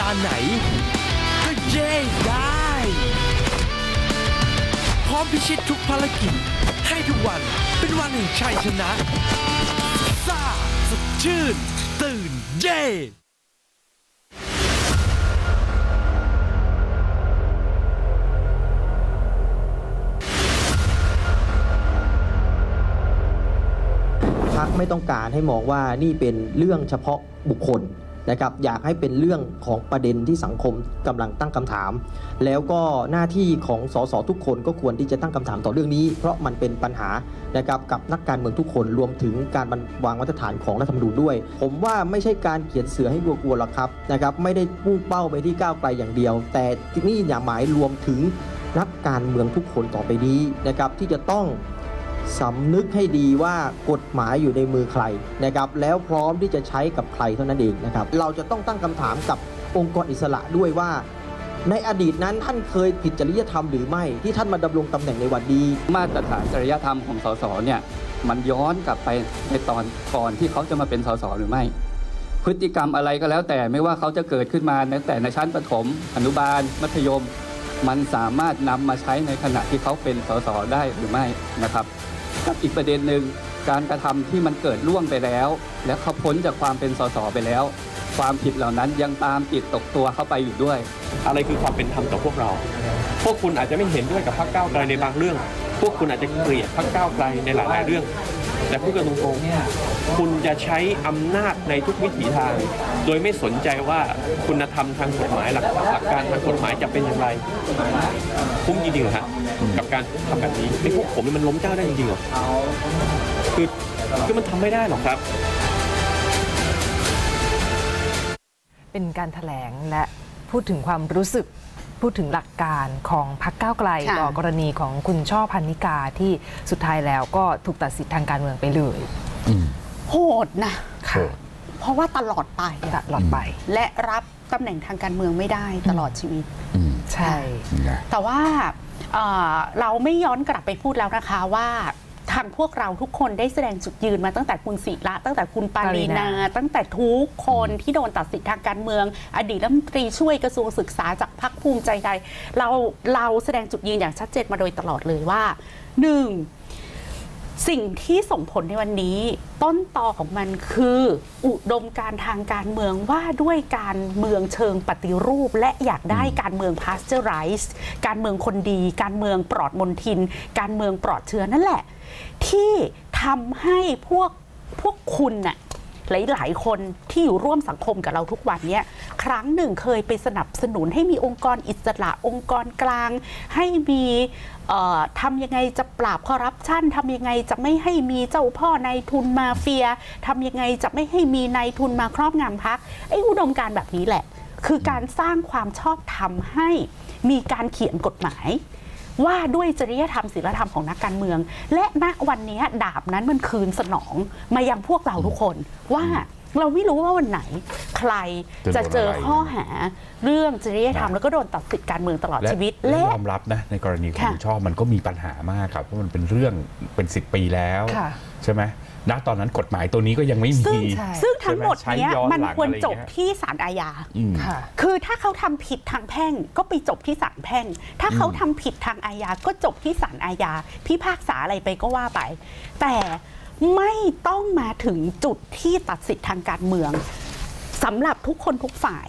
ลาไหน ก็เย่ได้ พร้อมพิชิตทุกภารกิจ ให้ทุกวันเป็นวันแห่งชัยชนะซ่าสดชื่น ตื่นเย่พักไม่ต้องการให้มองว่านี่เป็นเรื่องเฉพาะบุคคล นะครับอยากให้เป็นเรื่องของประเด็นที่สังคมกำลังตั้งคำถาม แล้วก็หน้าที่ของสสทุกคนก็ควรที่จะตั้งคำถามต่อเรื่องนี้ เพราะมันเป็นปัญหานะครับกับนักการเมืองทุกคนรวมถึงการวางมาตรฐานของรัฐธรรมนูญด้วย ผมว่าไม่ใช่การเขียนเสือให้กลัวๆหรอกครับนะครับไม่ได้พุ่งเป้าไปที่ก้าวไกลอย่างเดียว แต่นี่อย่าหมายรวมถึงนักการเมืองทุกคนต่อไปนี้นะครับที่จะต้อง สำนึกให้ดีว่ากฎหมายอยู่ในมือใครนะครับแล้วพร้อมที่จะใช้กับใครเท่านั้นเองนะครับเราจะต้องตั้งคำถามกับองค์กรอิสระด้วยว่า ในอดีตนั้นท่านเคยผิดจริยธรรมหรือไม่ที่ท่านมาดำรงตำแหน่งในวันนี้มาตรฐานจริยธรรมของสสเนี่ยมันย้อนกลับไปในตอนก่อนที่เขาจะมาเป็นสสหรือไม่ พฤติกรรมอะไรก็แล้วแต่ไม่ว่าเขาจะเกิดขึ้นมาตั้งแต่ในชั้นประถม อนุบาล มัธยม มันสามารถนำมาใช้ในขณะที่เขาเป็นสสได้หรือไม่นะครับ กับอีกประเด็นหนึ่งการกระทำที่มันเกิดล่วงไปแล้ว และเขาพ้นจากความเป็นสสไปแล้ว ความผิดเหล่านั้นยังตามติดตกตัวเข้าไปอยู่ด้วย อะไรคือความเป็นธรรมต่อพวกเรา พวกคุณอาจจะไม่เห็นด้วยกับพรรคก้าวไกลในบางเรื่อง พวกคุณอาจจะเกลียดพรรคก้าวไกลในหลายๆเรื่อง แต่พูดกันตรงๆ คุณจะใช้อำนาจในทุกวิถีทาง โดยไม่สนใจว่าคุณธรรมทางกฎหมายหลักหลักการทางกฎหมายจะเป็นอย่างไรคุ้มจริงๆเหรอฮะกับการทำแบบนี้ไอ้พวกผมนี่มันล้มเจ้าได้จริงๆเหรอคือคือมันทำไม่ได้หรอกครับเป็นการแถลงและพูดถึงความรู้สึกพูดถึงหลักการของพรรคก้าวไกลค่ะต่อกรณีของคุณช่อพันนิกาที่สุดท้ายแล้วก็ถูกตัดสิทธิ์ทางการเมืองไปเลย โหดนะ ค่ะ เพราะว่าตลอดไปตลอดไป และรับตำแหน่งทางการเมืองไม่ได้ตลอดชีวิตใช่แต่ว่าเอ่อเราไม่ย้อนกลับไปพูดแล้วนะคะว่าทางพวกเราทุกคนได้แสดงจุดยืนมาตั้งแต่คุณศิระตั้งแต่คุณปารีนา ตั้งแต่ทุกคนที่โดนตัดสิทธิ์ทางการเมือง อดีตรัฐมนตรีช่วยกระทรวงศึกษาจากพรรคภูมิใจไทยเราเราแสดงจุดยืนอย่างชัดเจนมาโดยตลอดเลยว่าหนึ่ง สิ่งที่ส่งผลในวันนี้ ต้นตอของมันคือ อุดมการทางการเมืองว่าด้วยการเมืองเชิงปฏิรูป และอยากได้การเมืองพาสเจอร์ไรส์การเมืองคนดี การเมืองปลอดมลทิน การเมืองปลอดเชื้อนั่นแหละ ที่ทำให้พวกพวกคุณน่ะหลาย ๆ คนที่อยู่ร่วมสังคมกับเราทุกวันนี้ครั้งหนึ่งเคยไปสนับสนุนให้มีองค์กรอิสระองค์กรกลาง ให้มี ทำยังไงจะปราบคอร์รัปชันทำยังไงจะไม่ให้มีเจ้าพ่อนายทุนมาเฟียทำยังไงจะไม่ให้มีนายทุนมาครอบงำพักไอ้อุดมการแบบนี้แหละ คือการสร้างความชอบธรรมให้มีการเขียนกฎหมาย ว่าด้วยจริยธรรมศีลธรรมของนักการเมือง และณวันนี้ดาบนั้นมันคืนสนองมายังพวกเราทุกคนว่า เราไม่รู้ว่าวันไหน ใครจะเจอข้อหาเรื่องจริยธรรมแล้วก็โดนตัดสิทธิการเมืองตลอดชีวิตและและยอมรับนะในกรณีของค่ะคุณชอบมันก็มีปัญหามากครับเพราะมันเป็นเรื่องเป็นสิปีแล้วค่ะใช่ไหมณตอนนั้นกฎหมายตัวนี้ก็ยังไม่ซึ่มีงใช่ซึ่งทั้งหมดใช่ไหมเนี้ยใช้ย้อนมันหลังควรอะไรอย่างจบเงี้ยที่ศาลอาญาอืมค่ะคือถ้าเขาทำผิดทางแพ่งก็ไปจบที่ศาลแพ่ง ถ้าเขาทำผิดทางอาญาก็จบที่ศาลอาญาพิพากษาอะไรไปก็ว่าไป แต่ ไม่ต้องมาถึงจุดที่ตัดสิทธิทางการเมืองสำหรับทุกคนทุกฝ่าย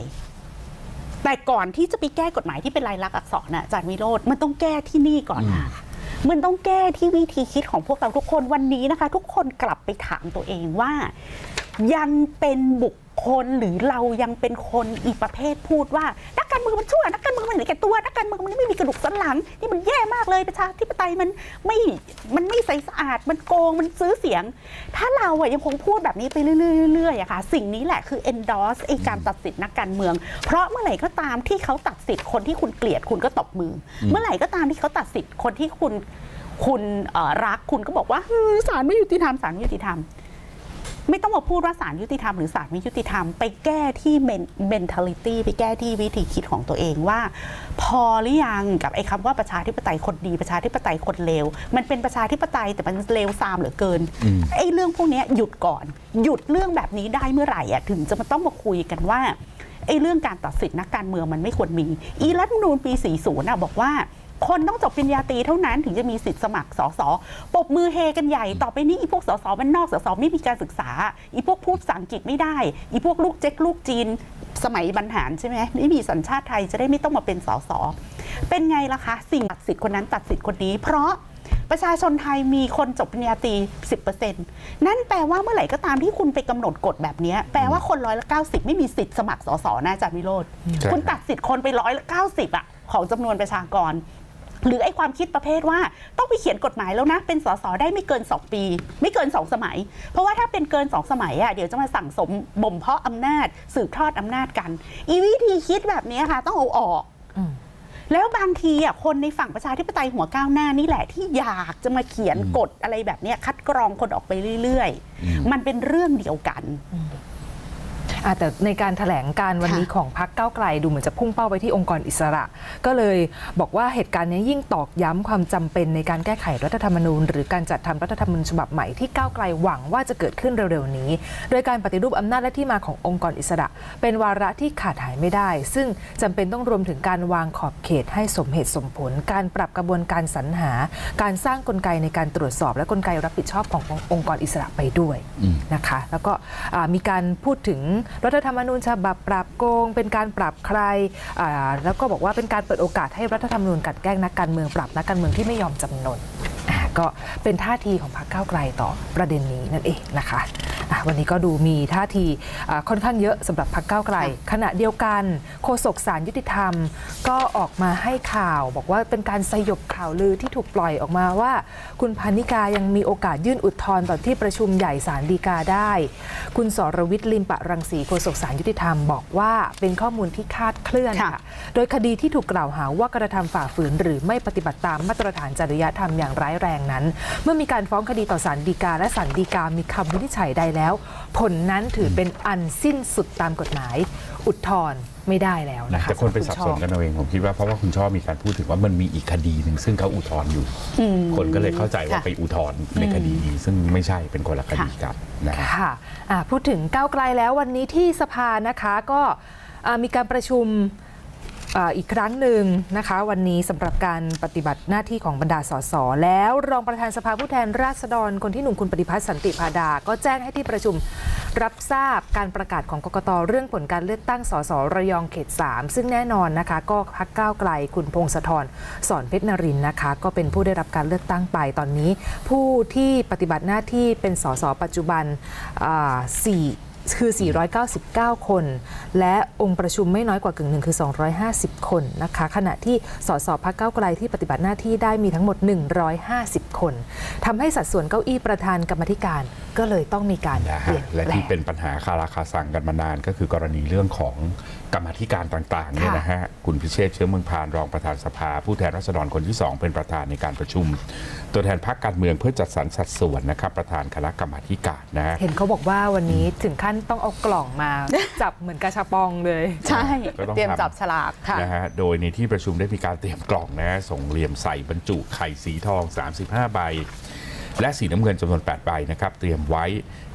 แต่ก่อนที่จะไปแก้กฎหมายที่เป็นลายลักษณ์อักษรน่ะอาจารย์วิโรธมันต้องแก้ที่นี่ก่อนค่ะมันต้องแก้ที่วิธีคิดของพวกเราทุกคนวันนี้นะคะ ทุกคนกลับไปถามตัวเองว่า ยังเป็นบุค คลหรือเรายังเป็นคนอีกประเภทพูดว่านักการเมืองมันชั่วนักการเมืองมันเห็นแก่ตัวนักการเมืองมันไม่มีกระดูกสันหลังนี่มันแย่มากเลยประชาธิปไตยมันไม่มันไม่ใสสะอาดมันโกงมันซื้อเสียง ถ้าเราอะยังคงพูดแบบนี้ไปเรื่อยๆเรื่อยๆอะค่ะ สิ่งนี้แหละคือ endorse ไอการตัดสิทธินักการเมือง เพราะเมื่อไหร่ก็ตามที่เขาตัดสิทธิ์คนที่คุณเกลียดคุณก็ตบมืออเมื่อไหร่ก็ตามที่เขาตัดสิทธิ์คนที่คุณคุณเอ่อรักคุณก็บอกว่าฮือศาลไม่ยุติธรรมศาลไม่ยุติธรรม ไม่ต้องมาพูดว่าศาลยุติธรรมหรือศาลไม่ยุติธรรมไปแก้ที่ mentality ไปแก้ที่วิธีคิดของตัวเองว่า พอหรือยังกับไอ้คำว่าประชาธิปไตยคนดีประชาธิปไตยคนเลวมันเป็นประชาธิปไตยแต่มันเลวซามเหลือเกินไอ้เรื่องพวกนี้หยุดก่อน หยุดเรื่องแบบนี้ได้เมื่อไหร่อะถึงจะมาต้องมาคุยกันว่าไอ้เรื่องการตัดสินนักการเมืองมันไม่ควรมี อีรัฐมนูญปี 40น่ะบอกว่า คนต้องจบปริญญาตรีเท่านั้นถึงจะมีสิทธิ์สมัครสสปรบมือเฮกันใหญ่ต่อไปนี้อีพวกสสบ้านนอกสสไม่มีการศึกษา อีพวกพูดภาษาอังกฤษไม่ได้ อีพวกลูกเจ๊กลูกจีน สมัยบรรหารใช่ไหมไม่มีสัญชาติไทยจะได้ไม่ต้องมาเป็นสสเป็นไงล่ะคะ สิ่งตัดสิทธิ์คนนั้นตัดสิทธิ์คนนี้ เพราะประชาชนไทยมีคนจบปริญญาตรี 10%นั่นแปลว่าเมื่อไหร่ก็ตามที่คุณไปกำหนดกฎแบบเนี้ยแปลว่าคนร้อยละเก้าสิบไม่มีสิทธิ์สมัครสสนะอาจารย์วิโรธใช่คุณตัดสิทธิ์คนไปร้อยละเก้าสิบอะของจำนวนประชากร หรือไอ้ความคิดประเภทว่าต้องไปเขียนกฎหมายแล้วนะ เป็นสสได้ไม่เกิน 2 ปี ไม่เกิน 2 สมัย เพราะว่าถ้าเป็นเกิน 2 สมัยอะเดี๋ยวจะมาสั่งสมบ่มเพาะอำนาจ สืบทอดอำนาจกัน อีวิธีคิดแบบนี้ค่ะ ต้องเอาออกอืมแล้วบางทีอะคนในฝั่งประชาธิปไตยหัวก้าวหน้านี่แหละที่อยากจะมาเขียนกฎอะไรแบบเนี้ยคัดกรองคนออกไปเรื่อยๆ มันเป็นเรื่องเดียวกัน อะแต่ในการถแถลงการวันนี้ค่ะของพรรคก้าวไกลดูเหมือนจะพุ่งเป้าไปที่องค์กรอิสระ ก็เลยบอกว่าเหตุการณ์นี้ยิ่งตอกย้ำความจำเป็นในการแก้ไขรัฐธรรมนูญ หรือการจัดทำรัฐธรรมนูญฉบับใหม่ที่ก้าวไกลหวังว่าจะเกิดขึ้นเร็วๆนี้ โดยการปฏิรูปอำนาจและที่มาขององค์กรอิสระ เป็นวาระที่ขาดหายไม่ได้ ซึ่งจำเป็นต้องรวมถึงการวางขอบเขตให้สมเหตุสมผล การปรับกระบวนการสรรหา การสร้างกลไกในการตรวจสอบ และกลไกรับผิดชอบขององค์กรอิสระไปด้วยนะคะ แล้วก็อ่ามีการพูดถึงรัฐธรรมนูญฉบับปราบโกง เป็นการปรับใครแล้วก็บอกว่าเป็นการเปิดโอกาสให้รัฐธรรมนูญกัดแกล้งนักการเมืองปรับนักการเมืองที่ไม่ยอมจำนน ก็เป็นท่าทีของพรรคก้าวไกลต่อประเด็นนี้นั่นเองนะคะอะวันนี้ก็ดูมีท่าทีอ่าค่อนข้างเยอะสำหรับพรรคก้าวไกล ขณะเดียวกันโฆษกสารยุติธรรม ก็ออกมาให้ข่าว บอกว่าเป็นการสยบข่าวลือที่ถูกปล่อยออกมาว่า คุณพานิกายังมีโอกาสยื่นอุทธรณ์ต่อที่ประชุมใหญ่ศาลฎีกาได้ คุณสรวิทย์ลิมปะรังสีโฆษกสารยุติธรรมบอกว่าเป็นข้อมูลที่คลาดเคลื่อนค่ะค่ะโดยคดีที่ถูกกล่าวหาว่ากระทำฝ่าฝืน หรือไม่ปฏิบัติตามมาตรฐานจริยธรรมอย่างร้ายแรงนั้น เมื่อมีการฟ้องคดีต่อศาลฎีกา และศาลฎีกามีคำวินิจฉัยใดแล้ว ผลนั้นถือเป็นอันสิ้นสุดตามกฎหมาย อุทธรณ์ไม่ได้แล้วนะคะแต่คนไปสับสนสำหรับณช่อกันเอาเองผมคิดว่าเพราะว่าคุณชอบมีการพูดถึงว่ามันมีอีกคดีหนึ่งซึ่งเขาอุทธรณ์อยู่ คนก็เลยเข้าใจว่าค่ะไปอุทธรณ์ในคดีนี้ซึ่งไม่ใช่เป็นคนละคดีกันนะฮะค่ะอ่าพูดถึงก้าวไกลแล้ววันนี้ที่สภานะคะก็อ่ามีการประชุมอ่า อีกครั้งหนึ่งนะคะวันนี้สำหรับการปฏิบัติหน้าที่ของบรรดาสสแล้วรองประธานสภาผู้แทนราษฎรคนที่หนุ่มคุณปฏิพัฒน์สันติพาดา ก็แจ้งให้ที่ประชุมรับทราบการประกาศของกกตเรื่องผลการเลือกตั้งสสระยองเขต 3 ซึ่งแน่นอนนะคะ ก็พักก้าวไกลคุณพงศธรสอนเพชรนรินนะคะ ก็เป็นผู้ได้รับการเลือกตั้งไปตอนนี้ ผู้ที่ปฏิบัติหน้าที่เป็นสสปัจจุบันอ่าสี่ คือ 499 คน และองค์ประชุมไม่น้อยกว่ากึ่งหนึ่งคือ 250 คนนะคะ ขณะที่สสพักเก้าไกลที่ปฏิบัติหน้าที่ได้มีทั้งหมด 150 คนทำให้สัดส่วนเก้าอี้ประธานกรรมธิการก็เลยต้องมีการเปลี่ยนและที่เป็นปัญหาคาราคาซังกันมานานก็คือกรณีเรื่องของกรรมาธิการต่างๆเนี่ยนะฮะคุณพิเชษฐ์เชื้อเมืองพานรองประธานสภา ผู้แทนราษฎรคนที่ 2 เป็นประธานในการประชุม ตัวแทนพรรคการเมืองเพื่อจัดสรรสัดส่วนนะครับประธานคณะกรรมาธิการนะฮะเห็นเขาบอกว่าวันนี้ถึงขั้นต้องเอากล่องมา จับเหมือนกาชาปองเลย ใช่ก็ต้องเตรียมทำจับฉลากค่ะนะฮะโดยในที่ประชุมได้มีการเตรียมกล่องนะฮะส่งเหลี่ยมใส่บรรจุไข่สีทอง 35 ใบ และสีน้ำเงินจำนวน8ใบนะครับเตรียมไว้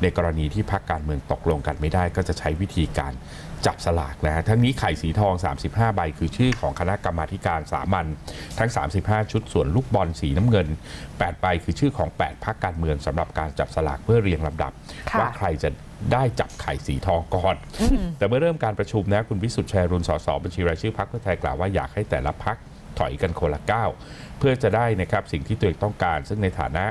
ในกรณีที่พรรคการเมืองตกลงกันไม่ได้ ก็จะใช้วิธีการจับสลากนะฮะทั้งนี้ไข่สีทอง 35 ใบ คือชื่อของคณะกรรมาธิการสามัญทั้ง 35 ชุดส่วนลูกบอลสีน้ำเงิน 8 ใบ คือชื่อของ 8พรรคการเมืองสำหรับการจับสลากเพื่อเรียงลำดับค่ะว่าใครจะได้จับไข่สีทองก่อน แต่เมื่อเริ่มการประชุมนะคุณวิสุทธิ์ชัยรุนสสบัญชีรายชื่อพักเพื่อไทยกล่าวว่าอยากให้แต่ละพัก ถอยกันคนละก้าวเพื่อจะได้นะครับสิ่งที่ตัวเองต้องการ ซึ่งในฐานะ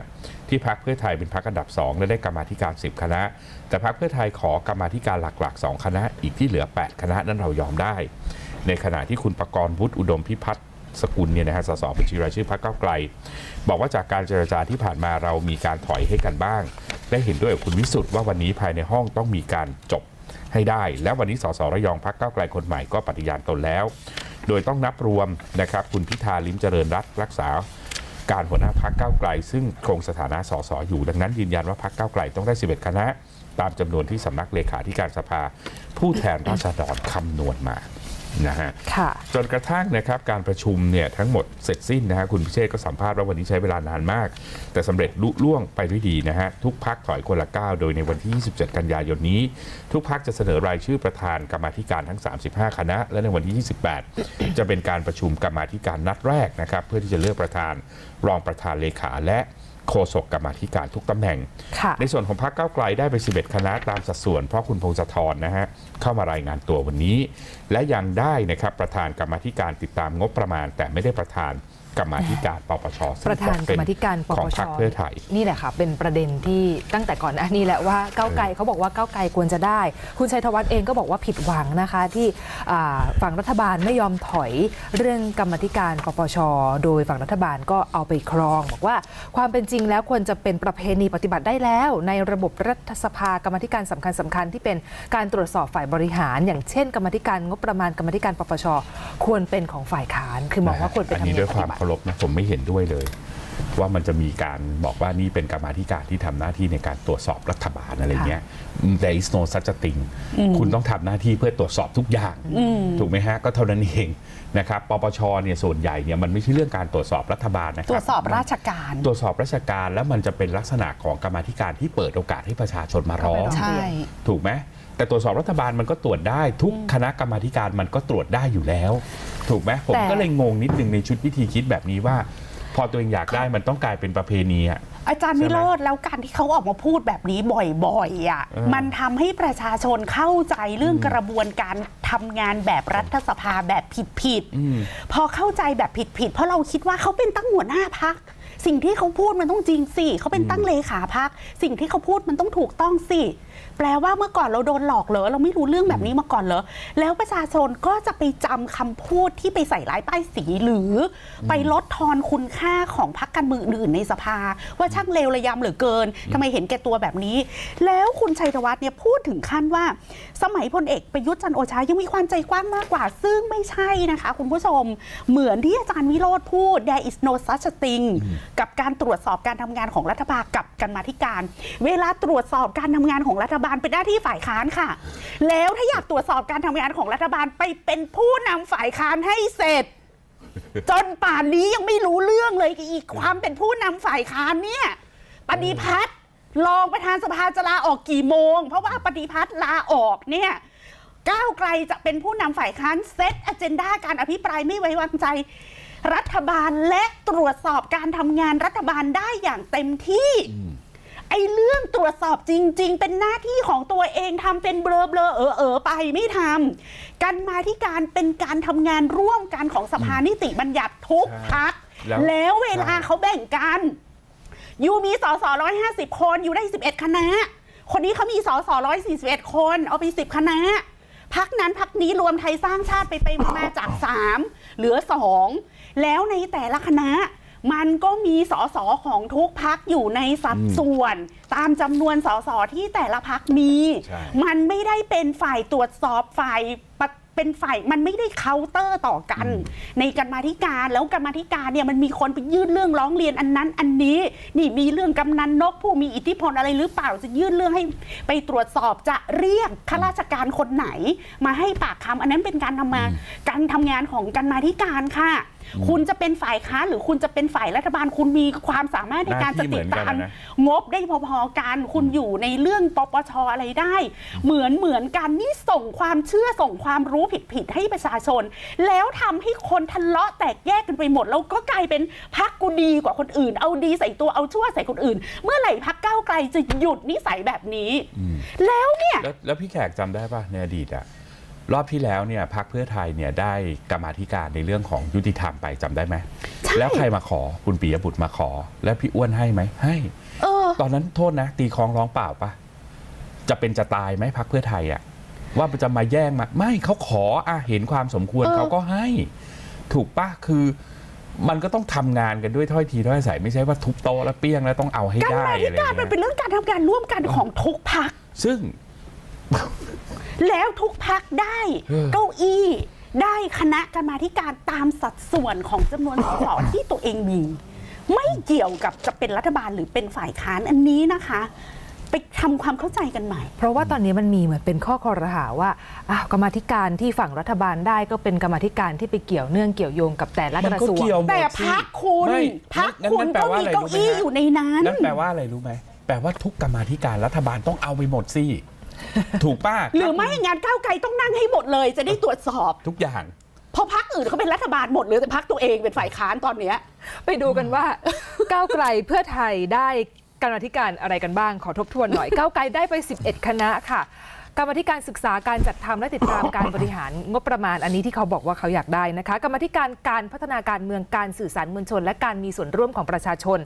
ที่พักเพื่อไทยเป็นพักอันดับ 2 และได้กรรมาธิการ 10 คณะ แต่พักเพื่อไทยขอกรรมาธิการหลัก ๆ 2 คณะ อีกที่เหลือ 8 คณะนั้นเรายอมได้ ในขณะที่คุณประกรณ์วุฒิอุดมพิพัฒน์สกุลเนี่ยนะฮะ สสบัญชีรายชื่อพักเก้าวไกล บอกว่าจากการเจรจาที่ผ่านมาเรามีการถอยให้กันบ้างได้เห็นด้วยกับคุณวิสุทธ์ว่าวันนี้ภายในห้องต้องมีการจบให้ได้ และวันนี้สสระยองพักเก้าวไกลคนใหม่ก็ปฏิญาณตนแล้ว โดยต้องนับรวมนะครับคุณพิธาลิมเจริญรัตรักษา การหัวหน้าพักก้าไกล ซึ่งคงสถานะสสอยู่ ดังนั้นยืนยันว่าพักก้าไกลต้องได้ 11 คณะ ตามจำนวนที่สำนักเลขาธิการสภา ผู้แทนราษฎรคำนวณมา นะฮะค่ะจนกระทั่งนะครับการประชุมเนี่ยทั้งหมดเสร็จสิ้นนะฮะคุณพิเชษก็สัมภาษณ์ว่าวันนี้ใช้เวลานานมาก แต่สำเร็จลุล่วงไปด้วยดีนะฮะทุกพักถอยคนละก้าวโดยในวันที่ 27 กันยายนนี้ ทุกพักจะเสนอรายชื่อประธานกรรมาธิการทั้ง 35 คณะ และในวันที่ 28 จะเป็นการประชุมกรรมาธิการนัดแรกนะครับเพื่อที่จะเลือกประธานรองประธานเลขาและ โฆษกกรรมาธิการทุกตำแหน่งค่ะในส่วนของพรรคก้าวไกลได้ไป 11 คณะตามสัดส่วน เพราะคุณพงศธรนะฮะเข้ามารายงานตัววันนี้ และยังได้นะครับประธานกรรมาธิการติดตามงบประมาณ แต่ไม่ได้ประธาน กรรมาธิการปปชซึ่งประธานกรรมาธิการปของปพรชรคเพื่อไทยนี่แหละค่ะ เป็นประเด็นที่ตั้งแต่ก่อนหน้านี้แหละว่าก้าวไกลเขาบอกว่าก้าวไกลควรจะได้ คุณชัยธวัฒน์เองก็บอกว่าผิดหวังนะคะ ที่อ่าฝั่งรัฐบาลไม่ยอมถอยเรื่องกรรมาธิการปปชโดยฝั่งรัฐบาลก็เอาไปครอง บอกว่าความเป็นจริงแล้วควรจะเป็นประเพณีปฏิบัติได้แล้ว ในระบบรัฐสภากรรมาธิการสำคัญสคัญๆที่เป็นการตรวจสอบฝ่ายบริหาร อย่างเช่น กรรมาธิการงบประมาณกรรมาธิการปปชควรเป็นของฝ่ายค้านคือมองว่าควรเป็นอันธรรมนี้เนีด้ยวมยปควาฏิมบัติเคารพนะผมไม่เห็นด้วยเลย ว่ามันจะมีการบอกว่านี่เป็นกรรมาธิการที่ทำหน้าที่ในการตรวจสอบรัฐบาลอะไรเงี้ย there is no such a thing คุณต้องทำหน้าที่เพื่อตรวจสอบทุกอย่าง ถูกไหมฮะ ก็เท่านั้นเองนะครับปปชเนี่ยส่วนใหญ่เนี่ยมันไม่ใช่เรื่องการตรวจสอบรัฐบาลนะคตรรัวจสอบราชการ ตรวจสอบราชการแล้วมันจะเป็นลักษณะของกรรมาธิการที่เปิดโอกาสให้ประชาชนมาร้องใช่ถูกไหมแต่ตรวจสอบรัฐบาลมันก็ตรวจได้ ทุกคณะกรรมาธิการมันก็ตรวจได้อยู่แล้ว ถูกไหมผมแต่ ก็เลยงงนิดนึงในชุดวิธีคิดแบบนี้ว่า พอตัวเองอยากได้มันต้องกลายเป็นประเพณีอะ อาจารย์ใช่วิไหมโรธแล้วการที่เขาออกมาพูดแบบนี้บ่อยๆอะเออ มันทำให้ประชาชนเข้าใจเรื่องกระบวนการทำงานแบบรัฐสภาแบบผิดอืมๆพอเข้าใจแบบผิดๆ เพราะเราคิดว่าเขาเป็นตั้งหัวหน้าพัก สิ่งที่เขาพูดมันต้องจริงสิเขาเป็นตั้งเลขาพัก สิ่งที่เขาพูดมันต้องถูกต้องสิ แปลว่าเมื่อก่อนเราโดนหลอกเหรอ เราไม่รู้เรื่องแบบนี้มาก่อนเหรอ แล้วประชาชนก็จะไปจำคำพูดที่ไปใส่ร้ายป้ายสีหรืออไปลดทอนคุณค่าของพรรคการเมืองอื่นในสภา ว่าช่างเลวระยำเหลือเกินทำไมเห็นแก่ตัวแบบนี้ แล้วคุณชัยธวัฒน์เนี่ยพูดถึงขั้นว่า สมัยพลเอกประยุทธ์จันทร์โอชายังมีความใจกว้างมากกว่า ซึ่งไม่ใช่นะคะ คุณผู้ชมเหมือนที่อาจารย์วิโรธพูด there is no such a thing กับการตรวจสอบการทำงานของรัฐบาลกับการมาธิการ เวลาตรวจสอบการทำงานของรัฐบาลเป็นหน้าที่ฝ่ายค้านค่ะ แล้วถ้าอยากตรวจสอบการทำงานของรัฐบาลไปเป็นผู้นำฝ่ายค้านให้เสร็จ จนป่านนี้ยังไม่รู้เรื่องเลยกับอีกความเป็นผู้นำฝ่ายค้านเนี่ยปฏิพัฒน์รองประธานสภาจะลาออกกี่โมง เพราะว่าปฏิพัฒน์ลาออกเนี่ยก้าวไกลจะเป็นผู้นำฝ่ายค้านเซตอเจนดาการอภิปรายไม่ไว้วางใจ รัฐบาลและตรวจสอบการทำงานรัฐบาลได้อย่างเต็มที่ ไอ้เรื่องตรวจสอบจริง ๆ เป็นหน้าที่ของตัวเองทำเป็นเบลอเบลอเออเออไปไม่ทำกันมาที่การเป็นการทำงานร่วมกันของสภานิติบัญญัติทุกพัก แล้วแล้วเวลาใช่เขาแบ่งกันยูมีสสร้อยห้าสิบคนอยู่ได้สิบเอ็ดคณะ คนนี้เขามีสสร้อยสี่สิบเอ็ดคน เอาไปสิบคณะพักนั้นพักนี้รวมไทยสร้างชาติไปไปมาจากสามเหลือสอง แล้วในแต่ละคณะ มันก็มีสสของทุกพักอยู่ในสัดส่วน ตามจำนวนสสที่แต่ละพักมีใช่มันไม่ได้เป็นฝ่ายตรวจสอบฝ่ายปะเป็นฝ่ายมันไม่ได้เคาน์เตอร์ต่อกัน ในกรรมาธิการแล้วกรรมาธิการเนี่ยมันมีคนไปยื่นเรื่องร้องเรียนอันนั้นอันนี้ นี่มีเรื่องกำนันนกผู้มีอิทธิพลอะไรหรือเปล่าจะยื่นเรื่องให้ไปตรวจสอบจะเรียกข้าราชการคนไหน มาให้ปากคำอันนั้นเป็นการทำมาการทำงานของกรรมาธิการค่ะคุณจะเป็นฝ่ายค้านหรือคุณจะเป็นฝ่ายรัฐบาล คุณมีความสามารถในการจะติดตามงบได้พอๆกันคุณอยู่ในเรื่องปปชอะไรได้ เหมือนเหมือนกันนี่ส่งความเชื่อส่งความรู้ผิดๆให้ประชาชน แล้วทำให้คนทะเลาะแตกแยกกันไปหมด แล้วก็กลายเป็นพักกูดีกว่าคนอื่น เอาดีใส่ตัวเอาชั่วใส่คนอื่น เมื่อไหร่พักก้าวไกลจะหยุดนิสัยแบบนี้ แล้วเนี่ยแล้วแล้วพี่แขกจำได้ป่ะในอดีตอะ รอบที่แล้วเนี่ยพักเพื่อไทยเนี่ยได้กรรมาธิการในเรื่องของยุติธรรมไปจำได้ไหมใช่แล้วใครมาขอคุณปียบุตรมาขอ แล้วพี่อ้วนให้ไหมให้เออตอนนั้นโทษนะ ตีคล้องร้องเปล่าปะจะเป็นจะตายไหมพักเพื่อไทยอะว่าจะมาแย่งมาไม่เขาขออะเห็นความสมควรเออเขาก็ให้ ถูกปะคือมันก็ต้องทำงานกันด้วยถ้อยทีถ้อยอาศัยไม่ใช่ว่าทุบโต๊ะแล้วเปี้ยงแล้วต้องเอาให้การได้มาอะไรธิอย่างการมันเป็นเงี้ยเรื่องการทำงานร่วมกันของทุกพักซึ่ง แล้วทุกพักได้เออเก้าอี้ได้คณะกรรมาธิการตามสัดส่วนของจำนวนสสที่ตัวเองมี ไม่เกี่ยวกับจะเป็นรัฐบาลหรือเป็นฝ่ายค้านอันนี้นะคะ ไปทำความเข้าใจกันใหม่ เพราะว่าตอนนี้มันมีเหมือนเป็นข้อคอรหาว่าอ้าวกรรมาธิการที่ฝั่งรัฐบาลได้ก็เป็นกรรมาธิการที่ไปเกี่ยวเนื่องเกี่ยวโยงกับแต่ละกมันระก็ทรวงเกี่ยวหมดแต่สิพักคุณไม่พักงั้นคุณงั้นแปลก็ว่ามีอะไรเก้ารู้ไหมอี้ฮะ อยู่ในนั้น นั่นแปลว่าอะไรรู้ไหม แปลว่าทุกกรรมาธิการรัฐบาลต้องเอาไปหมดสิ ถูกป้าหรือไม่งานก้าวไกลต้องนั่งให้หมดเลย จะได้ตรวจสอบทุกอย่างเพราะพักอื่นเขาเป็นรัฐบาลหมดเลยแต่พักตัวเองเป็นฝ่ายค้านตอนเนี้ยไปดูกันว่า ก้าวไกลเพื่อไทยได้กรรมาธิการอะไรกันบ้าง ขอทบทวนหน่อย ก้าวไกลได้ไป 11 คณะค่ะ กรรมธิการศึกษาการจัดทำและติดตามการบริหารงบประมาณอันนี้ที่เขาบอกว่าเขาอยากได้นะคะ กรรมธิการการพัฒนาการเมืองการสื่อสารมวลชน และการมีส่วนร่วมของประชาชน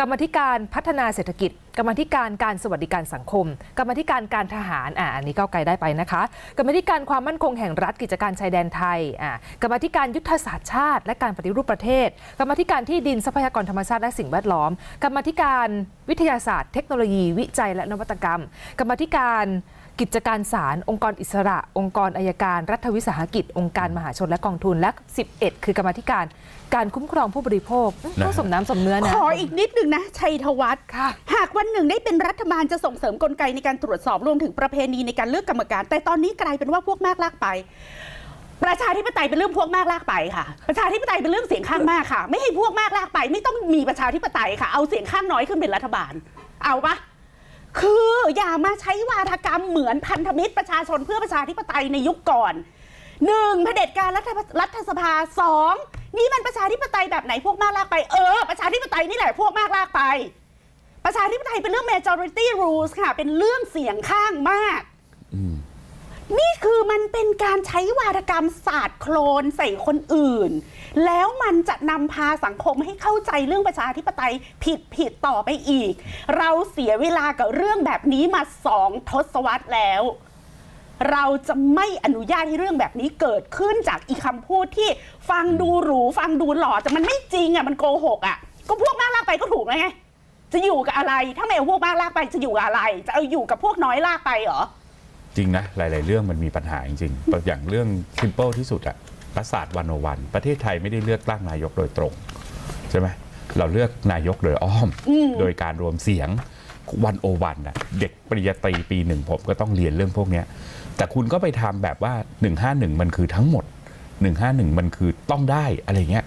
กรรมธิการพัฒนาเศรษฐกิจ กรรมธิการการสวัสดิการสังคม กรรมธิการการทหารอ่าอันนี้ก้าวไกลได้ไปนะคะ กรรมธิการความมั่นคงแห่งรัฐกิจการชายแดนไทยอ่ากรรมธิการยุทธศาสตร์ชาติ และการปฏิรูปประเทศ กรรมธิการที่ดินทรัพยากรธรรมชาติและสิ่งแวดล้อม กรรมธิการวิทยาศาสตร์ เทคโนโลยี วิจัยและนวัตกรรม กรรมธิการ กิจการศาลองค์กรอิสระ องค์กรอายการ รัฐวิสาหกิจ องค์การมหาชนและกองทุนและ 11 คือกรรมาธิการ การคุ้มครองผู้บริโภคต้องสมน้ำสมเนื้อนะ ขออีกนิดนึงนะชัยธวัฒน์ค่ะ หากวันหนึ่งได้เป็นรัฐบาลจะส่งเสริมกลไกในการตรวจสอบรวมถึงประเพณีในการเลือกกรรมการ แต่ตอนนี้กลายเป็นว่าพวกมากลากไป ประชาธิปไตยเป็นเรื่องพวกมากลากไปค่ะ ประชาธิปไตยเป็นเรื่องเสียงข้างมากค่ะ ไม่ให้พวกมากลากไป ไม่ต้องมีประชาธิปไตยค่ะ เอาเสียงข้างน้อยขึ้นเป็นรัฐบาล เอาปะ คืออย่ามาใช้วาทกรรมเหมือนพันธมิตรประชาชนเพื่อประชาธิปไตยในยุคก่อนหนึ่งเผด็จการรัฐรัฐสภาสองนี่มันประชาธิปไตยแบบไหนพวกมากลากไปเออประชาธิปไตยนี่แหละพวกมากลากไป ประชาธิปไตยเป็นเรื่อง majority rules ค่ะ เป็นเรื่องเสียงข้างมาก นี่คือมันเป็นการใช้วาทกรรมศาสตร์โคลนใส่คนอื่น แล้วมันจะนำพาสังคมให้เข้าใจเรื่องประชาธิปไตยผิดผิดต่อไปอีก เราเสียเวลากับเรื่องแบบนี้มาสองทศวรรษแล้ว เราจะไม่อนุญาตให้เรื่องแบบนี้เกิดขึ้นจากอีคำพูดที่ฟังดูหรูฟังดูหล่อแต่มันไม่จริงอะมันโกหกอะก็พวกมากลากไปก็ถูกแล้วไงจะอยู่กับอะไร ถ้าไม่เอาพวกมากลากไปจะอยู่กับอะไร จะเอาอยู่กับพวกน้อยลากไปเหรอ จริงนะหลาย ๆ เรื่องมันมีปัญหาจริงๆอย่างเรื่อง s ิมเ l ิลที่สุดอะรัฐศาสตร์วันโอวัน ประเทศไทยไม่ได้เลือกตั้งนายกโดยตรง ใช่ไหมเราเลือกนายกโดยอ้อม โดยการรวมเสียงวันโอวันอะเด็กปริญญาตรีปีหนึ่งผมก็ต้องเรียนเรื่องพวกเนี้ยแต่คุณก็ไปทำแบบว่า 151 มันคือทั้งหมด 151 มันคือต้องได้อะไรเงี้ย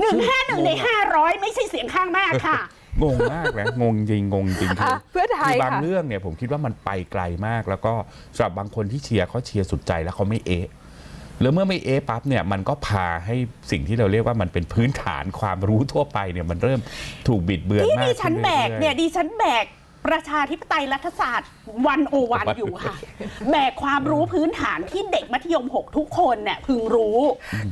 หนึ่งห้าหนึ่งในห้าร้อยไม่ใช่เสียงข้างมากค่ะ งงมากนะงงจริงงงจริงคืออะเพื่อไทยคือบางค่ะ เรื่องเนี่ยผมคิดว่ามันไปไกลมาก แล้วก็สำหรับบางคนที่เชียร์เขาเชียร์สุดใจแล้วเขาไม่เอะแล้วเมื่อไม่เอะปั๊บเนี่ยมันก็พาให้สิ่งที่เราเรียกว่ามันเป็นพื้นฐานความรู้ทั่วไปเนี่ยมันเริ่มถูกบิดเบือนที่มากดิฉันขึ้แบกรื่อๆเนี่ยดิฉันแบก ประชาธิปไตยรัฐศาสตร์วันโอวันอยู่ค่ะ แบกความรู้พื้นฐานที่เด็กมัธยม 6 ทุกคนเนี่ยพึงรู้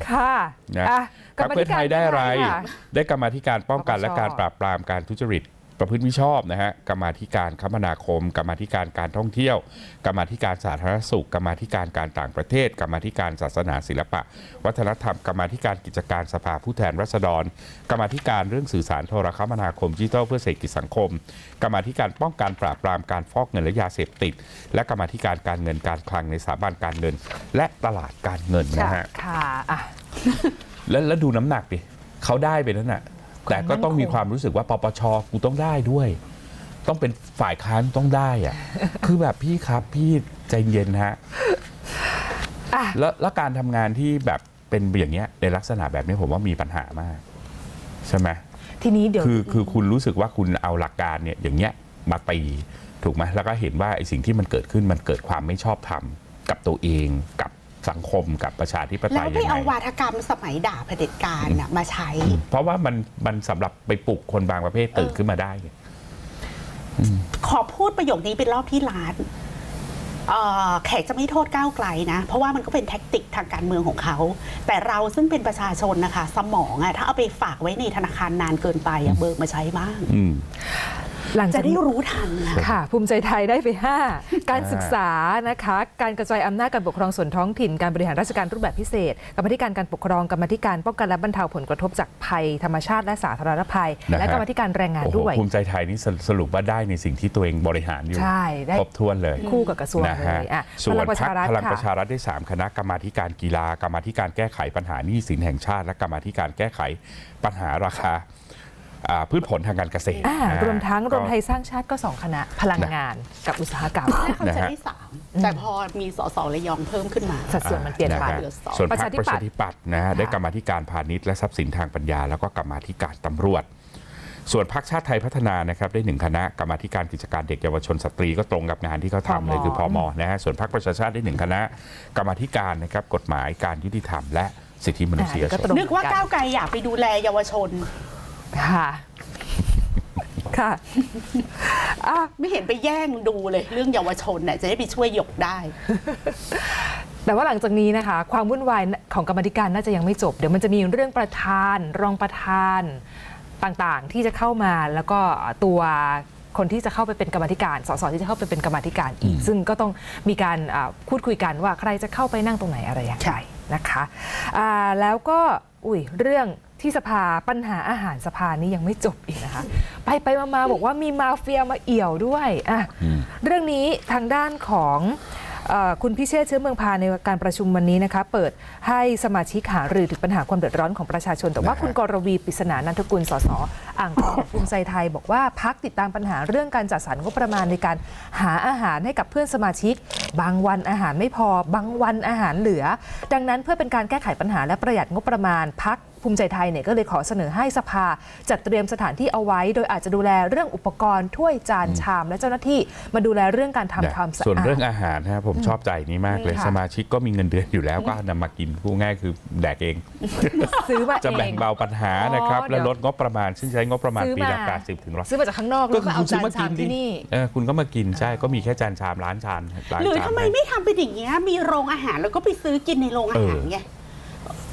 ค่ะนะอะพรรคเพื่อไทยได้อะไรค่ะได้กรรมาธิการป้องกันปปชและการปราบปรามการทุจริต ประพฤติมิชอบนะฮะกรรมาธิการคมนาคม กรรมาธิการการท่องเที่ยว กรรมาธิการสาธารณสุข กรรมาธิการการต่างประเทศ กรรมาธิการศาสนาศิลปะ วัฒนธรรม กรรมาธิการกิจการสภาผู้แทนราษฎร กรรมาธิการเรื่องสื่อสารโทรคมนาคมดิจิทัลเพื่อเศรษฐกิจสังคม กรรมาธิการป้องกันปราบปรามการฟอกเงินและยาเสพติด และกรรมาธิการการเงินการคลังในสถาบันการเงิน และตลาดการเงินนะฮะค่ะอะแล้วแล้วดูน้ำหนักดิเขาได้ไปนั่นน่ะ แต่ก็ต้องมีความรู้สึกว่าปปชกูต้องได้ด้วย ต้องเป็นฝ่ายค้านต้องได้อะคือแบบพี่ครับพี่ใจเย็นฮะอะแล้วแล้วการทำงานที่แบบเป็นอย่างเงี้ยในลักษณะแบบนี้ผมว่ามีปัญหามาก ใช่ไหมทีนี้เดี๋ยวคือคือคุณรู้สึกว่าคุณเอาหลักการเนี่ยอย่างเงี้ยมาตีถูกไหมแล้วก็เห็นว่าไอ้สิ่งที่มันเกิดขึ้นมันเกิดความไม่ชอบธรรมกับตัวเองกับ สังคมกับประชาธิปไตแล้วยไปยังเอาไงวาทกรรมสมัยด่าเผด็จการน่ะมาใช้ เพราะว่ามันมันสำหรับไปปลุกคนบางประเภทตื่นขึ้นมาได้ไงขอพูดประโยคนี้เป็นรอบที่ล้านเอ่อแขกจะไม่โทษก้าวไกลนะ เพราะว่ามันก็เป็นแท็กติกทางการเมืองของเขา แต่เราซึ่งเป็นประชาชนนะคะ สมองอะถ้าเอาไปฝากไว้ในธนาคารนานเกินไปอะเบิกมาใช้บ้าง อืม หลังจะจากได้รู้ทันนะค่ะ ภูมิใจไทยได้ไป 5 การศึกษานะคะ การกระจายอำนาจการปกครองส่วนท้องถิ่น การบริหารราชการรูปแบบพิเศษ กรรมาธิการการปกครอง กรรมาธิการป้องกันและบรรเทาผลกระทบจากภัยธรรมชาติและสาธารณภัย นะฮะ และกรรมาธิการแรงงานโอ้โหด้วย ภูมิใจไทยนี่สสรุปว่าได้ในสิ่งที่ตัวเองบริหารอยู่ใช่ได้ ครบถ้วนเลยคู่กับกระทรวงนะเลฮะยอะส่วนพลังประพรรชาครัฐพลังประค่ะชารัฐได้ 3 คณะกรรมาธิการกีฬากรรมาธิการแก้ไขปัญหาหนี้สินแห่งชาติ และกรรมาธิการแก้ไขปัญหาราคาอ่า พืชผลทางการเกษตร อ่านะฮะรวมทั้งรก็วมไทยสร้างชาติก็สองคณะพลังงานกับอุตสาหกรรม เขาจะได้สามแต่พอมีสสระยองเพิ่มขึ้นมา สัดส่วนมันเปลี่ยนไปะฮะเหลือสอง ส่วนพรรคประชาธิประปัตย์ชาธิปัตย์นะฮะได้ค่ะกรรมาธิการพาณิชย์และทรัพย์สินทางปัญญา แล้วก็กรรมาธิการตำรวจ ส่วนพรรคชาติไทยพัฒนานะครับได้หนึ่งคณะกรรมาธิการกิจการเด็กเยาวชนสตรีก็ตรงกับงานที่เขาทำเลยคือพมนะฮะส่วนพรรคประชาชาติได้หนึ่งคณะกรรมาธิการนะครับกฎหมายการยุติธรรมและสิทธิมนุษยชก็นตรงนึกว่าก้าวไกลอยากไปดูแลเยาวชน ค่ะ ค่ะอะ ไม่เห็นไปแย่งดูเลย เรื่องเยาวชนเนี่ยจะได้ไปช่วยหยกได้ แต่ว่าหลังจากนี้นะคะ ความวุ่นวายของกรรมาธิการน่าจะยังไม่จบ เดี๋ยวมันจะมีเรื่องประธาน รองประธานต่างๆ ที่จะเข้ามาแล้วก็ตัวคนที่จะเข้าไปเป็นกรรมาธิการ สสที่จะเข้าไปเป็นกรรมาธิการอีก ซึ่งก็ต้องมีการอ่าพูดคุยกันว่าใครจะเข้าไปนั่งตรงไหนอะไรอย่างไรนะคะอ่าแล้วก็อุ้ยเรื่อง ที่สภาปัญหาอาหารสภานี้ยังไม่จบอีกนะคะ ไปไปมามาบอกว่ามีมาเฟียมาเอี่ยวด้วยอะเรื่องนี้ทางด้านของเอ่อคุณพิเชษฐ์เชื้อเมืองพาในการประชุมวันนี้นะคะเปิดให้สมาชิกหารือถึงปัญหาความเดือดร้อนของประชาชน แต่ว่านะฮะคุณกรวีปริศนานันทกุลสสอ่างทองภูมิใจไทย บอกว่าพักติดตามปัญหาเรื่องการจัดสรรงบประมาณในการหาอาหารให้กับเพื่อนสมาชิก บางวันอาหารไม่พอบางวันอาหารเหลือ ดังนั้นเพื่อเป็นการแก้ไขปัญหาและประหยัดงบประมาณพัก ภูมิใจไทยเนี่ยก็เลยขอเสนอให้สภาจัดเตรียมสถานที่เอาไว้ โดยอาจจะดูแลเรื่องอุปกรณ์ถ้วยจานชาม และเจ้าหน้าที่มาดูแลเรื่องการทำความสะอาดส่วนเรื่องอาหารนะครับผมชอบใจนี้มากเลยนี่ค่ะสมาชิกก็มีเงินเดือนอยู่แล้วก็นำมากินพูดง่ายคือแดกเองซื้อมาจะเอแบ่งงเบาปัญหานะครับอ๋อและเดี๋ยวลดงบประมาณ ซึ่งใช้งบประมาณซื้อปีละมา80ถึงร้อยซื้อมาจากข้างนอกก็แล้วคืก็อเอาคุณซื้จาอนมาชากิมนดิที่นี่เออคุณก็มากินใช่ก็มีแค่จานชามร้านชามร้านหรือชามทำไมนะไม่ทำเป็นอย่างเงี้ยมีโรงอาหารแล้วก็ไปซื้อกินในโรงอาหารไง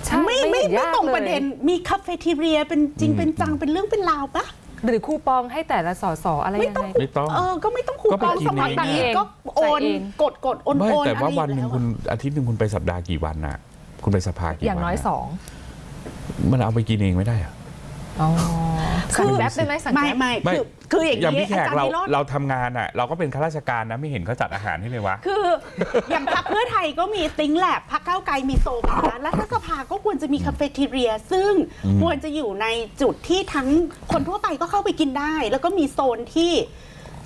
ใช่ไม่ไม่เห็นไม่ยากตรงลยประเด็นมีคาเฟ่ทีเรียเป็นจริงเป็นจังเป็นเรื่องเป็นราวปะหรือคูปองให้แต่ละสสอะไรไม่ยังต้องไง ไม่ต้อง เออก็ไม่ต้องคูก็ปไปองกินสมัยเอง นี้ก็โอนจ่ายเอง กดกดโอนไม่โอนแต่ว่าอะไรวันหนึ่งอยู่คุณอาทิตย์หนึ่งคุณไปสัปดาห์กี่วันน่ะ คุณไปสภากี่วันอย่างน้อยะสอง มันเอาไปกินเองไม่ได้เหรออ๋อคื สั่งอแป๊บได้ไหมสั่งไม่แป๊บไม่ไม่ คือคืออย่างอย่างนี้พี่แขกอาจารเราย์วิโรจน์เราทำงานอะ เราก็เป็นข้าราชการนะไม่เห็นเขาจัดอาหารให้เลยวะ คือ อย่างพรรคเพื่อไทยก็มีติ้งแลบพรรคก้าวไกลมีโซฟาและรัฐสภาก็ควรจะมีคาเฟ่ทีเรีย ซึ่งควรจะอยู่ในจุดที่ทั้งคนทั่วไปก็เข้าไปกินได้ แล้วก็มีโซนที่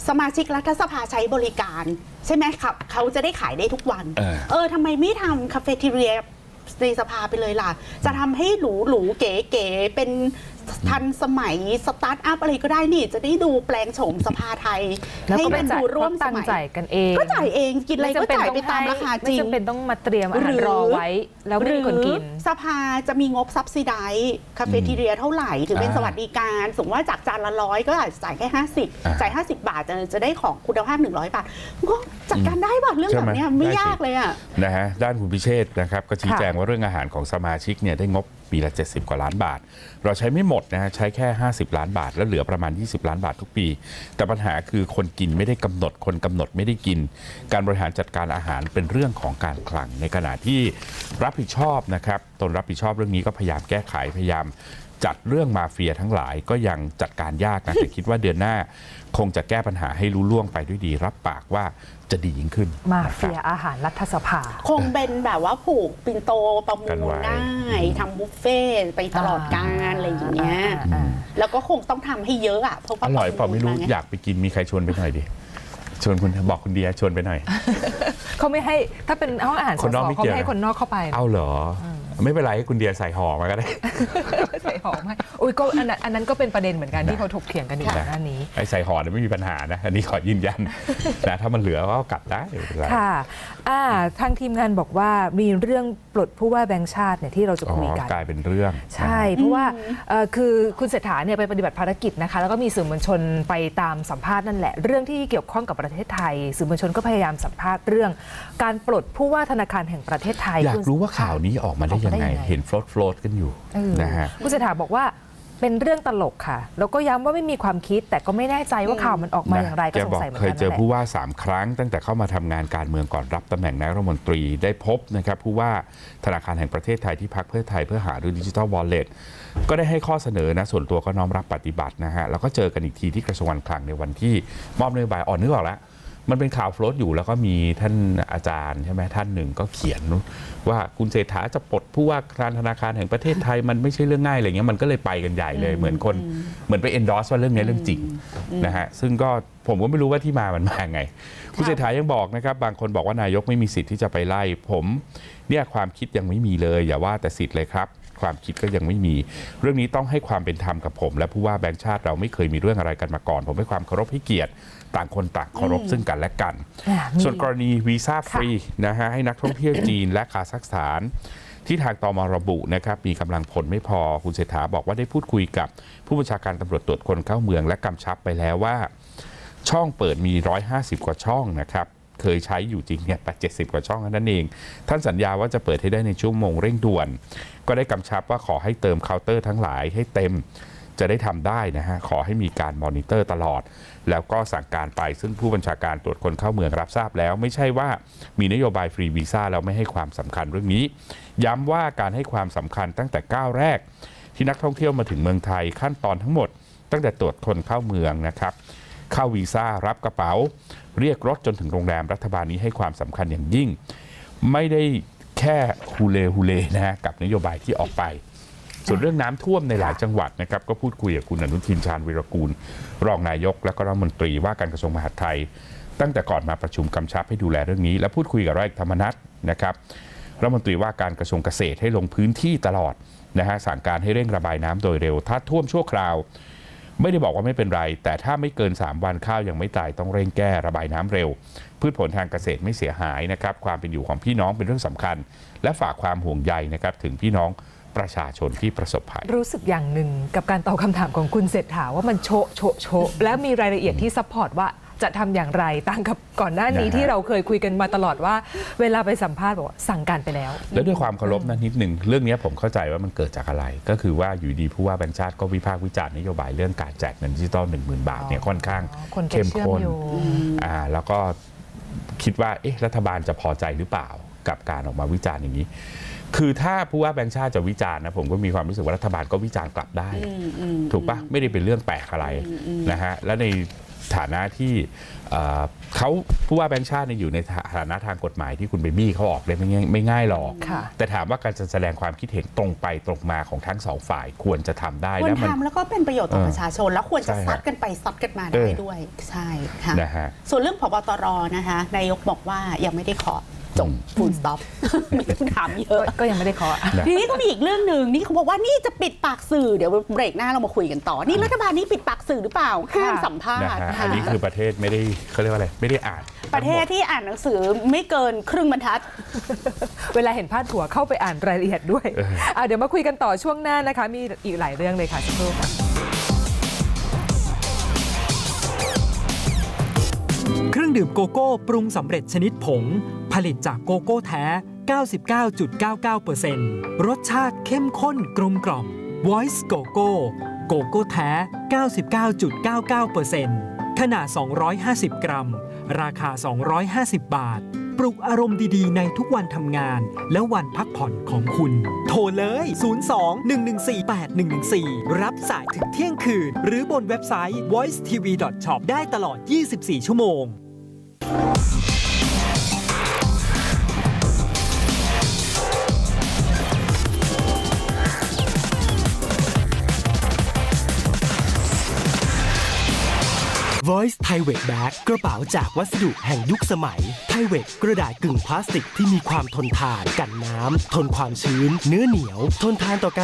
สมาชิกรัฐสภาใช้บริการ ใช่ไหมครับเขาจะได้ขายได้ทุกวัน เออ เออทำไมไม่ทำคาเฟ่ทีเรียในสภาไปเลยล่ะ จะทำให้หรูหรูๆเก๋ๆเป็น ทันสมัยสตาร์ทอัพอะไรก็ได้นี่ จะได้ดูแปลงโฉมสภาไทยแล้วให้ก็มัไม่นจ่าดูยร่วมสตังมัยจ่ายกันเอง ก็จ่ายเองกินอะไรก็จ่ายไปตามราคาจริงไม่จำเป็นต้องมาเตรียมอาหารรอไว้ แล้วไม่มีคนกินหรือสภาจะมีงบซับซิไดคาเฟ่ทีเรียเท่าไหร่ถือเป็นอ่าสวัสดิการสมมติว่าจากจานละร้อยก็อาจจะจ่ายแค่อ่า50 จ่าย 50 บาทจะจะได้ของคุณภาพ 100 บาทก็จัดการได้ป่ะเรื่องใช่แบไหมบเนี้ยไม่ได้สิยากเลยอะนะฮะด้านคุณพิเชษฐ์นะครับก็ชี้ค่ะแจงว่าเรื่องอาหารของสมาชิกเนี่ยได้งบ ปีละ 70 กว่าล้านบาท เราใช้ไม่หมดนะฮะใช้แค่ 50 ล้านบาท แล้วเหลือประมาณ 20 ล้านบาททุกปี แต่ปัญหาคือคนกินไม่ได้กำหนดคนกำหนดไม่ได้กิน การบริหารจัดการอาหารเป็นเรื่องของการคลังในขณะที่รับผิดชอบนะครับตนรับผิดชอบเรื่องนี้ก็พยายามแก้ไขพยายาม จัดเรื่องมาเฟียทั้งหลายก็ยังจัดการยากนะแต่คิดว่าเดือนหน้า คงจะแก้ปัญหาให้รู้ล่วงไปด้วยดี รับปากว่าจะดียิ่งขึ้นมานะคเฟีรับยอาหารรัฐสภา คงเป็นแบบว่าผูกปินโตประมูกันไว้ลได้ทำบุฟเฟ่ต์ไปตลอดกาลอะไรอย่างเงี้ยอ่าแล้วก็คงต้องทำให้เยอะอะเพราะว่าอร่อยเปล่าไม่รู้ปะลอยากไปกินมีใครชวนไปหน่อยดิชวนคุณบอกคุณเดียชวนไปหน่อยเขาไม่ให้ถ้าเป็นห้องอาหารสคนนอกสไม่เขาเกี่ยวไม่ให้คนนอกเข้าไป เอาเหรอ ไม่เป็นไรให้คุณเดียใส่ห่อมาก็ได้ ใส่หอมให้อุ้ยก็อันนั้นอันนั้นก็เป็นประเด็นเหมือนกันที่เขาถกเถียงกันอยู่ก่อนหน้านี้ ไอ้ใส่ห่อเนี่ยไม่มีปัญหานะ อันนี้ขอยืนยัน นะถ้ามันเหลือก็เอากลับได้ไม่เป็นไร ค่ะอ่าทางทีมงานบอกว่ามีเรื่องปลดผู้ว่าแบงค์ชาติเนี่ยที่เราจะอ๋อคุยกัน กลายเป็นเรื่องใช่ เพราะว่าเอ่อคือคุณเศรษฐาเนี่ยไปปฏิบัติภารกิจนะคะ แล้วก็มีสื่อมวลชนไปตามสัมภาษณ์นั่นแหละ เรื่องที่เกี่ยวข้องกับประเทศไทย สื่อมวลชนก็พยายามสัมภาษณ์เรื่อง การปลดผู้ว่าธนาคารแห่งประเทศไทยอยากรู้ว่าข่าวนี้ออกมาได้ยังไงเห็นโฟลตโฟลตกันอยู่เออนะฮะคุณเศรษฐาบอกว่าเป็นเรื่องตลกค่ะ แล้วก็ย้ำว่าไม่มีความคิด แต่ก็ไม่แน่ใจว่าข่าวมันออกมาอย่างไรก็แกสงบอกสัยเหมือนเคยกันเจอนั่นแหละผู้ว่า 3 ครั้ง ตั้งแต่เข้ามาทำงานการเมืองก่อนรับตำแหน่งนายรัฐมนตรีได้พบนะครับผู้ว่าธนาคารแห่งประเทศไทยที่พักเพื่อไทยเพื่อหารือดิจิทัลวอลเล็ตก็ได้ให้ข้อเสนอนะส่วนตัวก็น้อมรับปฏิบัตินะฮะแล้วก็เจอกันอีกทีที่กระทรวงการคลังในวันที่มอบนโยบายอ่อนนึกออกแล้ว มันเป็นข่าวโฟลตอยู่แล้วก็มีท่านอาจารย์ใช่ไหมท่านหนึ่งก็เขียนว่าคุณเศรษฐาจะปลดผู้ว่าการธนาคารแห่งประเทศไทยมันไม่ใช่เรื่องง่ายอะไรเงี้ยมันก็เลยไปกันใหญ่เลยเหมือนคนเหมือนไป endorse ว่าเรื่องนี้เรื่องจริงนะฮะซึ่งก็ผมก็ไม่รู้ว่าที่มามันมาไง คุณเศรษฐายังบอกนะครับบางคนบอกว่านายกไม่มีสิทธิ์ที่จะไปไล่ ผมเนี่ยความคิดยังไม่มีเลย อย่าว่าแต่สิทธิ์เลยครับความคิดก็ยังไม่มี เรื่องนี้ต้องให้ความเป็นธรรมกับผม และผู้ว่าแบงค์ชาติเราไม่เคยมีเรื่องอะไรกันมาก่อน ผมให้ความเคารพให้เกียรติ ต่างคนต่างเคารพซึ่งกันและกันอะมีส่วนกรณีวีซ่าฟรีนะฮะให้นักท่องเที่ยวจีนและคาซัคสถาน ที่ทางตมระบุนะครับมีกำลังพลไม่พอคุณเศรษฐาบอกว่าได้พูดคุยกับ ผู้บัญชาการตำรวจตรวจคนเข้าเมืองและกำชับไปแล้วว่า ช่องเปิดมี 150 กว่าช่องนะครับเคยใช้อยู่จริงเนี่ย80กว่าช่องเท่านั้นเอง ท่านสัญญาว่าจะเปิดให้ได้ในชั่วโมงเร่งด่วน ก็ได้กำชับว่าขอให้เติมเคาน์เตอร์ทั้งหลายให้เต็ม จะได้ทำได้นะฮะขอให้มีการมอนิเตอร์ตลอด แล้วก็สั่งการไปซึ่งผู้บัญชาการตรวจคนเข้าเมืองรับทราบแล้ว ไม่ใช่ว่ามีนโยบายฟรีวีซ่าแล้วไม่ให้ความสำคัญเรื่องนี้ ย้ำว่าการให้ความสำคัญตั้งแต่ก้าวแรก ที่นักท่องเที่ยวมาถึงเมืองไทยขั้นตอนทั้งหมด ตั้งแต่ตรวจคนเข้าเมืองนะครับเข้าวีซ่ารับกระเป๋า เรียกรถจนถึงโรงแรมรัฐบาลนี้ให้ความสำคัญอย่างยิ่ง ไม่ได้แค่ฮูเลฮูเลนะฮะกับนโยบายที่ออกไป ส่วนเรื่องน้ำท่วมในหลายจังหวัดนะครับก็พูดคุยกับคุณอนุทินชาญวิรกูล รองนายก และก็รัฐมนตรีว่าการกระทรวงมหาดไทย ตั้งแต่ก่อนมาประชุมกำชับให้ดูแลเรื่องนี้ และพูดคุยกับร้อยเอกธรรมนัฐนะครับรัฐมนตรีว่าการกระทรวงเกษตรให้ลงพื้นที่ตลอดนะฮะสั่งการให้เร่งระบายน้ำโดยเร็ว ถ้าท่วมชั่วคราว ไม่ได้บอกว่าไม่เป็นไร แต่ถ้าไม่เกิน 3 วันข้าวยังไม่ตายต้องเร่งแก้ระบายน้ำเร็ว พืชผลทางเกษตรไม่เสียหายนะครับความเป็นอยู่ของพี่น้องเป็นเรื่องสำคัญ และฝากความห่วงใยนะครับถึงพี่น้อง ประชาชนที่ประสบภัย รู้สึกอย่างหนึ่งกับการตอบคำถามของคุณเศรษฐาว่ามันโชะโชะโชะและมีรายละเอียดที่ซัพพอร์ตว่าจะทำอย่างไรต่างกับก่อนหน้านี้นะฮะที่เราเคยคุยกันมาตลอดว่า เวลาไปสัมภาษณ์บอกว่าสั่งการไปแล้ว แล้วด้วยความเคารพนะนิดหนึ่งเรื่องนี้ผมเข้าใจว่ามันเกิดจากอะไร ก็คือว่าอยู่ดีผู้ว่าแบงค์ชาติก็วิพากษ์วิจารณ์นโยบายเรื่องการแจกเงินดิจิตอล1 0,000บาทเนี่ยค่อนข้างคนไปเข้มเชื่อมข้นโยงอ่าแล้วก็คิดว่าเอ๊ะรัฐบาลจะพอใจหรือเปล่ากับการออกมาวิจารณ์อย่างนี้ คือถ้าผู้ว่าแบงค์ชาติจะวิจารณ์นะผมก็มีความรู้สึกว่ารัฐบาลก็วิจารณ์กลับได้ ถูกปะไม่ได้เป็นเรื่องแปลกอะไรนะฮะและในฐานะที่เอ่อเขาผู้ว่าแบงค์ชาติเนี่ยอยู่ในฐานะทางกฎหมายที่คุณไปบี้เขาออกได้ไม่ง่ายไม่ง่ายหรอกค่ะแต่ถามว่าการจะแสดงความคิดเห็นตรงไปตรงมาของทั้งสองฝ่ายควรจะทำได้ควรแล้วมันทำแล้วก็เป็นประโยชน์ต่อเออประชาชน แล้วควรจะใช่ฮะซัดกันไปซัดกันมาเอได้อด้วย ใช่ค่ะนะฮะส่วนเรื่องพบตรนะคะนายกบอกว่ายังไม่ได้ขอ จบ full stop ไม่ต้องถามเยก็อะก็ยังไม่ได้เคาะนะทีนี้ก็มีอีกเรื่องหนึ่งนี่เขาบอกว่านี่จะปิดปากสื่อเดี๋ยวเบรกหน้าเรามาคุยกันต่อ นี่รัฐบาลนี้ปิดปากสื่อหรือเปล่าห้ามสัมภานะษณ์ฮะค่ะอันนี้คือประเทศไม่ได้เขาเรียกว่าอะไรไม่ได้อ่าน ประเทศที่อ่านหนังสือไม่เกินครึ่งบรรทัด เวลาเห็นพาดหัวเข้าไปอ่านรายละเอียดด้วยเอออะเดี๋ยวมาคุยกันต่อช่วงหน้านะคะ มีอีกหลายเรื่องเลยค่ะสักครู่ค่ะ ดื่มโกโก้ปรุงสำเร็จชนิดผง ผลิตจากโกโก้แท้ 99.99%รสชาติเข้มข้นกลมกล่อม Voice โกโก้โกโก้แท้ 99.99%ขนาด 250 กรัม ราคา 250 บาท ปลุกอารมณ์ดีๆ ในทุกวันทำงาน และวันพักผ่อนของคุณ โทรเลย 02-114-8114 รับสายถึงเที่ยงคืน หรือบนเว็บไซต์ voicetv.shop ได้ตลอด 24 ชั่วโมง Voice Private Bag กระเป๋าจากวัสดุแห่งยุคสมัย Private กระดาษกึ่งพลาสติกที่มีความทนทาน กันน้ำ ทนความชื้น เนื้อเหนียว ทนทานต่อการ